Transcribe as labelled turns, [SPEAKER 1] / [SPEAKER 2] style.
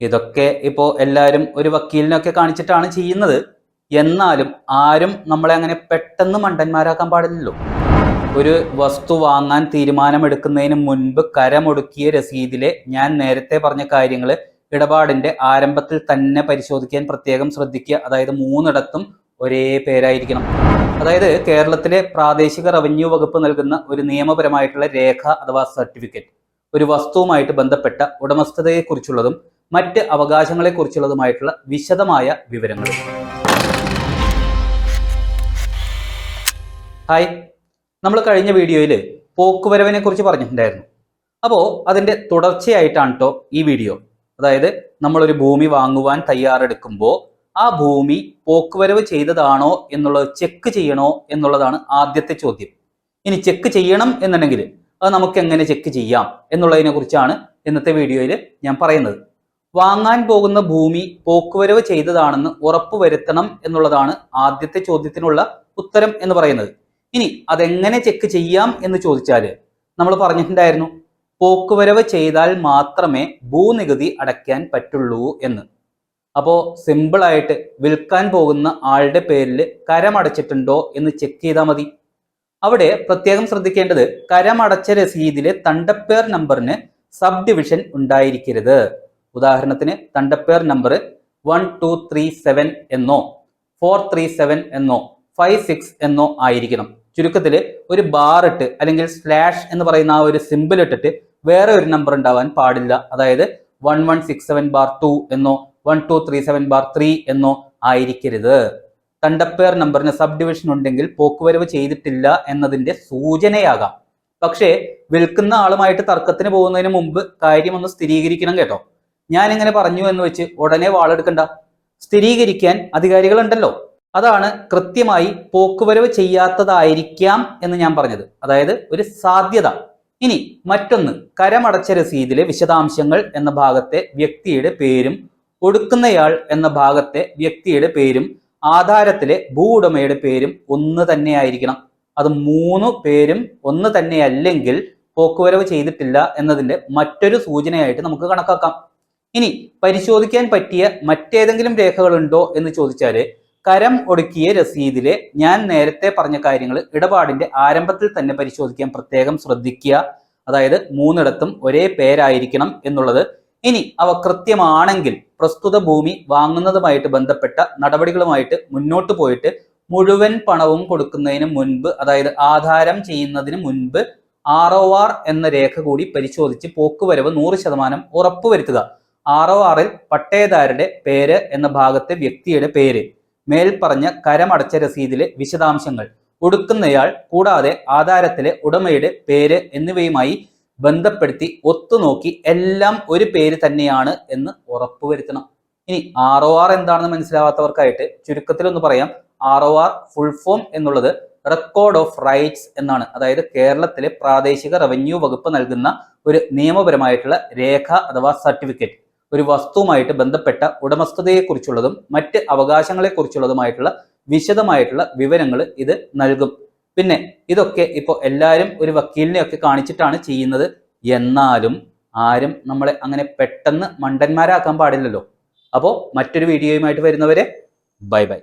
[SPEAKER 1] ഇതൊക്കെ ഇപ്പോൾ എല്ലാവരും ഒരു വക്കീലിനൊക്കെ കാണിച്ചിട്ടാണ് ചെയ്യുന്നത്. എന്നാലും ആരും നമ്മളെ അങ്ങനെ പെട്ടെന്ന് മണ്ടന്മാരാക്കാൻ പാടില്ലല്ലോ. ഒരു വസ്തു വാങ്ങാൻ തീരുമാനമെടുക്കുന്നതിന് മുൻപ് കരമൊടുക്കിയ രസീതിലെ ഞാൻ നേരത്തെ പറഞ്ഞ കാര്യങ്ങൾ ഇടപാടിന്റെ ആരംഭത്തിൽ തന്നെ പരിശോധിക്കാൻ പ്രത്യേകം ശ്രദ്ധിക്കുക. അതായത് മൂന്നിടത്തും ഒരേ പേരായിരിക്കണം. അതായത് കേരളത്തിലെ പ്രാദേശിക റവന്യൂ വകുപ്പ് നൽകുന്ന ഒരു നിയമപരമായിട്ടുള്ള രേഖ അഥവാ സർട്ടിഫിക്കറ്റ്. ഒരു വസ്തുവുമായിട്ട് ബന്ധപ്പെട്ട ഉടമസ്ഥതയെക്കുറിച്ചുള്ളതും മറ്റ് അവകാശങ്ങളെക്കുറിച്ചുള്ളതുമായിട്ടുള്ള വിശദമായ വിവരങ്ങൾ. ഹായ്. നമ്മൾ കഴിഞ്ഞ വീഡിയോയിൽ പോക്കുവരവിനെ കുറിച്ച് പറഞ്ഞിട്ടുണ്ടായിരുന്നു. അപ്പോൾ അതിന്റെ തുടർച്ചയായിട്ടാണ് കേട്ടോ ഈ വീഡിയോ. അതായത് നമ്മളൊരു ഭൂമി വാങ്ങുവാൻ തയ്യാറെടുക്കുമ്പോൾ ആ ഭൂമി പോക്കുവരവ് ചെയ്തതാണോ എന്നുള്ളത് ചെക്ക് ചെയ്യണോ എന്നുള്ളതാണ് ആദ്യത്തെ ചോദ്യം. ഇനി ചെക്ക് ചെയ്യണം എന്നുണ്ടെങ്കിൽ അത് നമുക്ക് എങ്ങനെ ചെക്ക് ചെയ്യാം എന്നുള്ളതിനെ കുറിച്ചാണ് ഇന്നത്തെ വീഡിയോയിൽ ഞാൻ പറയുന്നത്. വാങ്ങാൻ പോകുന്ന ഭൂമി പോക്കുവരവ് ചെയ്തതാണെന്ന് ഉറപ്പുവരുത്തണം എന്നുള്ളതാണ് ആദ്യത്തെ ചോദ്യത്തിനുള്ള ഉത്തരം എന്ന് പറയുന്നത്. ഇനി അതെങ്ങനെ ചെക്ക് ചെയ്യാം എന്ന് ചോദിച്ചാൽ നമ്മൾ പറഞ്ഞിട്ടുണ്ടായിരുന്നു പോക്കുവരവ് ചെയ്താൽ മാത്രമേ ഭൂനികുതി അടയ്ക്കാൻ പറ്റുള്ളൂ എന്ന്. അപ്പോൾ സിമ്പിളായിട്ട് വിൽക്കാൻ പോകുന്ന ആളുടെ പേരിൽ കരമടച്ചിട്ടുണ്ടോ എന്ന് ചെക്ക് ചെയ്താൽ മതി. അവിടെ പ്രത്യേകം ശ്രദ്ധിക്കേണ്ടത് കരമടച്ച രസീതിലെ തണ്ടപ്പേർ നമ്പറിന് സബ് ഡിവിഷൻ ഉണ്ടായിരിക്കരുത്. ഉദാഹരണത്തിന് തണ്ടപ്പേർ number one two three seven എന്നോ ഫോർ ത്രീ സെവൻ എന്നോ ഫൈവ് സിക്സ് എന്നോ ആയിരിക്കണം. ചുരുക്കത്തിൽ ഒരു ബാർ ഇട്ട് അല്ലെങ്കിൽ സ്ലാഷ് എന്ന് പറയുന്ന ആ ഒരു സിമ്പിൾ ഇട്ടിട്ട് വേറെ ഒരു നമ്പർ ഉണ്ടാവാൻ പാടില്ല. അതായത് one one six seven bar two എന്നോ one two three seven bar three എന്നോ ആയിരിക്കരുത്. തണ്ടപ്പേർ നമ്പറിന് സബ് ഡിവിഷൻ ഉണ്ടെങ്കിൽ പോക്കുവരവ് ചെയ്തിട്ടില്ല എന്നതിന്റെ സൂചനയാകാം. പക്ഷേ വിൽക്കുന്ന ആളുമായിട്ട് തർക്കത്തിന് പോകുന്നതിന് മുമ്പ് കാര്യം ഒന്ന് സ്ഥിരീകരിക്കണം കേട്ടോ. ഞാൻ ഇങ്ങനെ പറഞ്ഞു എന്ന് വെച്ച് ഉടനെ വാളെടുക്കണ്ട. സ്ഥിരീകരിക്കാൻ അധികാരികളുണ്ടല്ലോ. അതാണ് കൃത്യമായി പോക്കുവരവ് ചെയ്യാത്തതായിരിക്കാം എന്ന് ഞാൻ പറഞ്ഞത്. അതായത് ഒരു സാധ്യത. ഇനി മറ്റൊന്ന് കരമടച്ച രസീതിലെ വിശദാംശങ്ങൾ എന്ന ഭാഗത്തെ വ്യക്തിയുടെ പേരും ഒടുക്കുന്നയാൾ എന്ന ഭാഗത്തെ വ്യക്തിയുടെ പേരും ആധാരത്തിലെ ഭൂ ഉടമയുടെ പേരും ഒന്ന് തന്നെയായിരിക്കണം. അത് മൂന്ന് പേരും ഒന്ന് തന്നെയല്ലെങ്കിൽ പോക്കുവരവ് ചെയ്തിട്ടില്ല എന്നതിന്റെ മറ്റൊരു സൂചനയായിട്ട് നമുക്ക് കണക്കാക്കാം. ഇനി പരിശോധിക്കാൻ പറ്റിയ മറ്റേതെങ്കിലും രേഖകളുണ്ടോ എന്ന് ചോദിച്ചാൽ കരം ഒടുക്കിയ രസീതിലെ ഞാൻ നേരത്തെ പറഞ്ഞ കാര്യങ്ങൾ ഇടപാടിന്റെ ആരംഭത്തിൽ തന്നെ പരിശോധിക്കാൻ പ്രത്യേകം ശ്രദ്ധിക്കുക. അതായത് മൂന്നിടത്തും ഒരേ പേരായിരിക്കണം എന്നുള്ളത് ഇനി അവ കൃത്യമാണെങ്കിൽ പ്രസ്തുത ഭൂമി വാങ്ങുന്നതുമായിട്ട് ബന്ധപ്പെട്ട നടപടികളുമായിട്ട് മുന്നോട്ട് പോയിട്ട് മുഴുവൻ പണവും കൊടുക്കുന്നതിന് മുൻപ് അതായത് ആധാരം ചെയ്യുന്നതിന് മുൻപ് ആർ ഒ ആർ എന്ന രേഖ കൂടി പരിശോധിച്ച് പോക്കുവരവ് നൂറ് ശതമാനം ഉറപ്പുവരുത്തുക. ആർ ഒ ആറിൽ പട്ടയദാരുടെ പേര് എന്ന ഭാഗത്തെ വ്യക്തിയുടെ പേര് മേൽപ്പറഞ്ഞ കരമടച്ച രസീതിലെ വിശദാംശങ്ങൾ കൊടുക്കുന്നയാൾ കൂടാതെ ആധാരത്തിലെ ഉടമയുടെ പേര് എന്നിവയുമായി ബന്ധപ്പെടുത്തി ഒത്തുനോക്കി എല്ലാം ഒരു പേര് തന്നെയാണ് എന്ന് ഉറപ്പുവരുത്തണം. ഇനി ആർ ഒ ആർ എന്താണെന്ന് മനസ്സിലാവാത്തവർക്കായിട്ട് ചുരുക്കത്തിൽ ഒന്ന് പറയാം. R O R full form എന്നുള്ളത് റെക്കോർഡ് ഓഫ് റൈറ്റ്സ് എന്നാണ്. അതായത് കേരളത്തിലെ പ്രാദേശിക റവന്യൂ വകുപ്പ് നൽകുന്ന ഒരു നിയമപരമായിട്ടുള്ള രേഖ അഥവാ സർട്ടിഫിക്കറ്റ് ഒരു വസ്തുവുമായിട്ട് ബന്ധപ്പെട്ട ഉടമസ്ഥതയെക്കുറിച്ചുള്ളതും മറ്റ് അവകാശങ്ങളെക്കുറിച്ചുള്ളതുമായിട്ടുള്ള വിശദമായിട്ടുള്ള വിവരങ്ങൾ ഇത് നൽകും. പിന്നെ ഇതൊക്കെ ഇപ്പോൾ എല്ലാവരും ഒരു വക്കീലിനെ ഒക്കെ കാണിച്ചിട്ടാണ് ചെയ്യുന്നത്. എന്നാലും ആരും നമ്മളെ അങ്ങനെ പെട്ടെന്ന് മണ്ടന്മാരാക്കാൻ പാടില്ലല്ലോ. അപ്പോൾ മറ്റൊരു വീഡിയോയുമായിട്ട് വരുന്നവരെ ബൈ ബൈ.